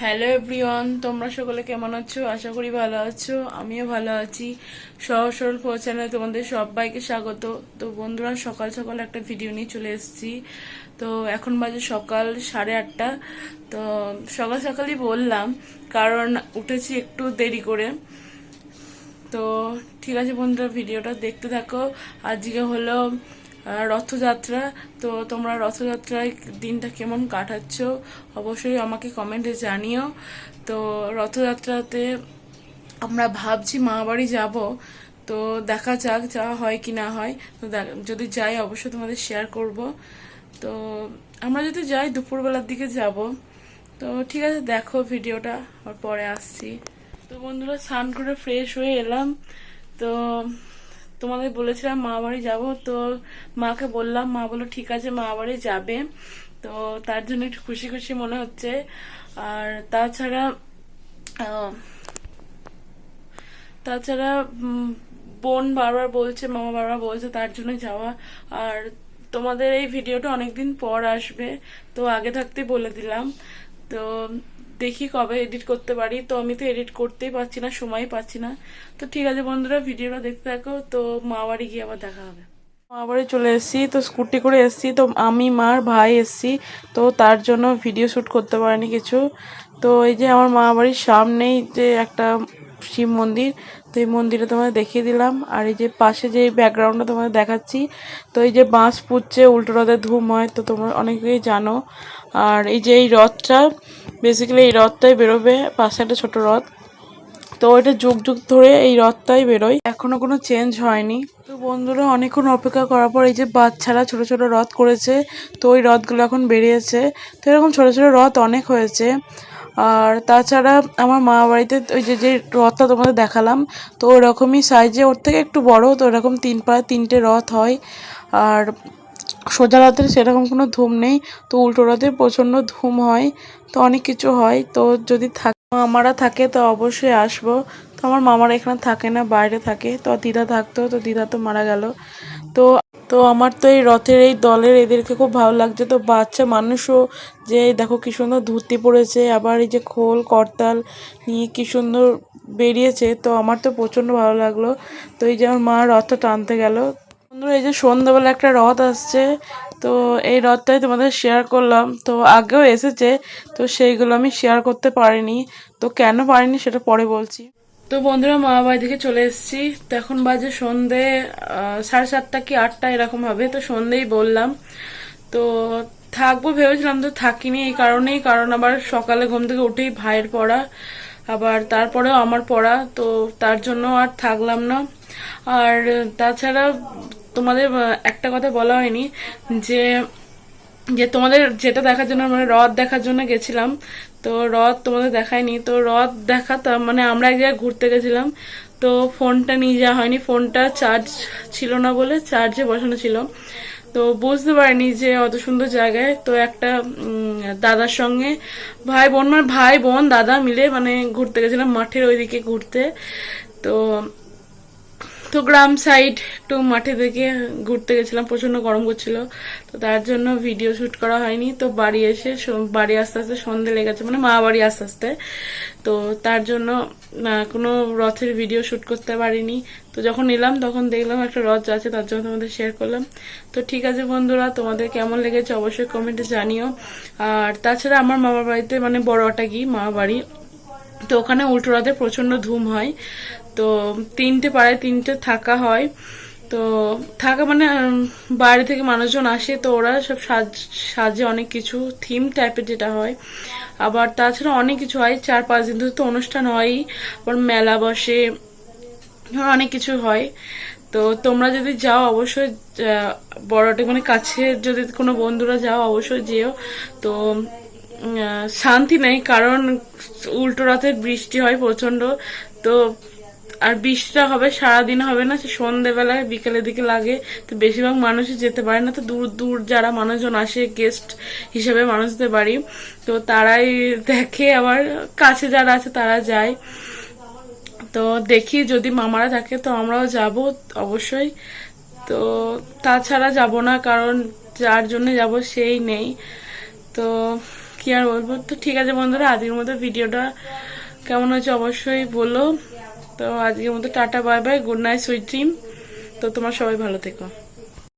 Hello everyone তোমরা সকলে কেমন আছো? আশা করি ভালো আছো। আমিও ভালো আছি। সহজ সরল চ্যানেলে তোমাদের সবাইকে স্বাগত। তো বন্ধুরা, সকাল সকাল একটা ভিডিও নিয়ে চলে এসেছি। তো এখন বাজে সকাল সাড়ে আটটা। তো সকাল সকালই বললাম, কারণ উঠেছি একটু দেরি করে। তো ঠিক আছে বন্ধুরা ভিডিওটা দেখতে থাকো। আজকে হলো রথযাত্রা। তো তোমরা রথযাত্রায় দিনটা কেমন কাটাচ্ছ? অবশ্যই আমাকে কমেন্টে জানিও। তো রথযাত্রাতে আমরা ভাবছি মা বাড়ি যাব। তো দেখা যাক যাওয়া হয় কি না হয়। তো যদি যাই অবশ্যই তোমাদের শেয়ার করব। তো আমরা যদি যাই দুপুরবেলার দিকে যাব। তো ঠিক আছে, দেখো ভিডিওটা, আর পরে আসছি। তো বন্ধুরা, স্নান করে ফ্রেশ হয়ে এলাম। তো তোমাদের বলেছিলাম মা বাড়ি যাব, তো মাকে বললাম, মা বলল, ঠিক আছে, মা বাড়ি যাবে। তো তার জন্য একটু খুশি খুশি মনে হচ্ছে। আর তাছাড়া তাছাড়া বোন বারবার বলছে, মামা বারবার বলছে তার জন্য যাওয়া। আর তোমাদের এই ভিডিওটা অনেকদিন পর আসবে, তো আগে থাকতেই বলে দিলাম। তো দেখি কবে এডিট করতে পারি। তো আমি তো এডিট করতেই পারছি না সময় পাচ্ছি না। তো ঠিক আছে বন্ধুরা, ভিডিওটা দেখতে থাকো। তো মা বাড়ি গিয়ে আবার দেখা হবে। মা বাড়ি চলে এসেছি, তো স্কুটি করে এসেছি। তো আমি মার ভাই এসেছি। তো তার জন্য ভিডিও শ্যুট করতে পারিনি কিছু। তো এই যে আমার মা বাড়ির সামনেই যে একটা শিব মন্দির, তো এই মন্দিরে তোমাদের দেখিয়ে দিলাম। আর এই যে পাশে যে ব্যাকগ্রাউন্ডটা তোমাদের দেখাচ্ছি, তো এই যে বাঁশ পুচ্ছে উল্টো রথে ধুম হয়, তো তোমরা অনেকেই জানো। আর এই যে এই রথটা বেসিক্যালি এই রথটাই বেরোবে পাশে একটা ছোটো রথ। তো এটা যুগ যুগ ধরে এই রথটাই বেরোয়। এখনও কোনো চেঞ্জ হয়নি। তো বন্ধুরা, অনেকক্ষণ অপেক্ষা করার পর এই যে বাচ্চারা ছোট ছোট রথ করেছে, তো ওই রথগুলো এখন বেরিয়েছে। তো এরকম ছোট ছোট রথ অনেক হয়েছে। আর তাছাড়া আমার মা বাড়িতে ওই যে যে রথটা তোমাদের দেখালাম, তো ওরকমই সাইজে ওর থেকে একটু বড়, তো ওরকম তিন পায়ে তিনটে রথ হয়। আর সোজা রথের সেরকম কোনো ধুম নেই, তো উল্টো রথে প্রচণ্ড ধুম হয়, তো অনেক কিছু হয়। তো যদি থাকে, মামারা থাকে তো অবশ্যই আসব। তো আমার মামারা এখানে থাকে না, বাইরে থাকে। তো দিদা থাকতো, তো দিদা তো মারা গেল। তো তো আমার তো এই রথের এই দলের এদেরকে খুব ভালো লাগছে। তো বাচ্চা মানুষও যে, দেখো কি সুন্দর ধুতি পড়েছে আবার এই যে খোল, করতাল নিয়ে কী সুন্দর বেরিয়েছে। তো আমার তো প্রচণ্ড ভালো লাগল। তো এই যে আমার মা রথটা টানতে গেল। এই যে সন্ধ্যাবেলা একটা রথ আসছে, তো এই রথটাই তোমাদের শেয়ার করলাম। তো আগেও এসেছে, তো সেইগুলো আমি শেয়ার করতে পারিনি। তো কেন পারিনি সেটা পরে বলছি। তো বন্ধুরা, মা বাড়ি থেকে চলে এসেছি। তো এখন বাজে সন্ধে সাড়ে সাতটা কি আটটা এরকম হবে, তো সন্ধেই বললাম। তো থাকব ভেবেছিলাম, তো থাকিনি এই কারণেই, কারণ আবার সকালে ঘুম থেকে উঠেই ভাইয়ের পড়া, আবার তারপরেও আমার পড়া, তো তার জন্য আর থাকলাম না। আর তাছাড়া তোমাদের একটা কথা বলা হয়নি, যে যে তোমাদের যেটা দেখার জন্য মানে রথ দেখার জন্য গেছিলাম, তো রথ তোমাদের দেখায়নি, তো রথ দেখাতাম মানে আমরা এক জায়গায় ঘুরতে গেছিলাম, তো ফোনটা নিয়ে যাওয়া হয়নি, ফোনটা চার্জ ছিল না বলে চার্জে বসানো ছিল, তো বুঝতে পারিনি যে অত সুন্দর জায়গায়, তো একটা দাদার সঙ্গে, ভাই বোন মানে ভাই বোন, দাদা মিলে মানে ঘুরতে গেছিলাম মাঠের ওইদিকে ঘুরতে, তো তো গ্রাম সাইড একটু মাঠে থেকে ঘুরতে গেছিলাম প্রচণ্ড গরম করছিল। তো তার জন্য ভিডিও শুট করা হয়নি। তো বাড়ি এসে বাড়ি আস্তে আস্তে সন্ধে লেগেছে মানে মা বাড়ি আস্তে আস্তে। তো তার জন্য কোনো রথের ভিডিও শুট করতে পারিনি। তো যখন এলাম, তখন দেখলাম একটা রথ যাচ্ছে তার জন্য তোমাদের শেয়ার করলাম। তো ঠিক আছে বন্ধুরা, তোমাদের কেমন লেগেছে অবশ্যই কমেন্টে জানিও। আর তাছাড়া আমার মামার বাড়িতে মানে বড় অটাকি মামা বাড়ি। তো ওখানে উল্টো রাতে প্রচণ্ড ধুম হয়। তো তিনটে পাড়ায় তিনটে থাকা হয়। তো থাকা মানে বাইরে থেকে মানুষজন আসে, তো ওরা সব সাজ, সাজে অনেক কিছু থিম টাইপের যেটা হয়। আবার তাছাড়া অনেক কিছু হয়, চার পাঁচ দিন ধরে তো অনুষ্ঠান হয়ই। আবার মেলা বসে, অনেক কিছু হয়। তো তোমরা যদি যাও, অবশ্যই বড়টা মানে কাছে যদি কোনো বন্ধুরা যাও, অবশ্যই যেও। তো শান্তি নেই, কারণ উল্টো রাতের বৃষ্টি হয় প্রচণ্ড তো আর বৃষ্টিটা হবে, সারাদিন হবে না, সে সন্ধেবেলায় বিকেলের দিকে লাগে, তো বেশিরভাগ মানুষই যেতে পারে না, তো দূর দূর যারা মানুষজন আসে গেস্ট হিসেবে মানুষদের বাড়ি, তো তারাই দেখে আবার কাছে যারা আছে তারা যায়। তো দেখি যদি মামারা থাকে, তো আমরাও যাব অবশ্যই। তো তাছাড়া যাব না, কারণ যার জন্য যাব সেই নেই। তো কি আর বলব? তো ঠিক আছে বন্ধুরা, আজকের মতো ভিডিওটা কেমন হয়েছে অবশ্যই বলো। তো আজকের মতো tata, bye bye, good night, sweet dream. তো তোমার সবাই ভালো থেকো।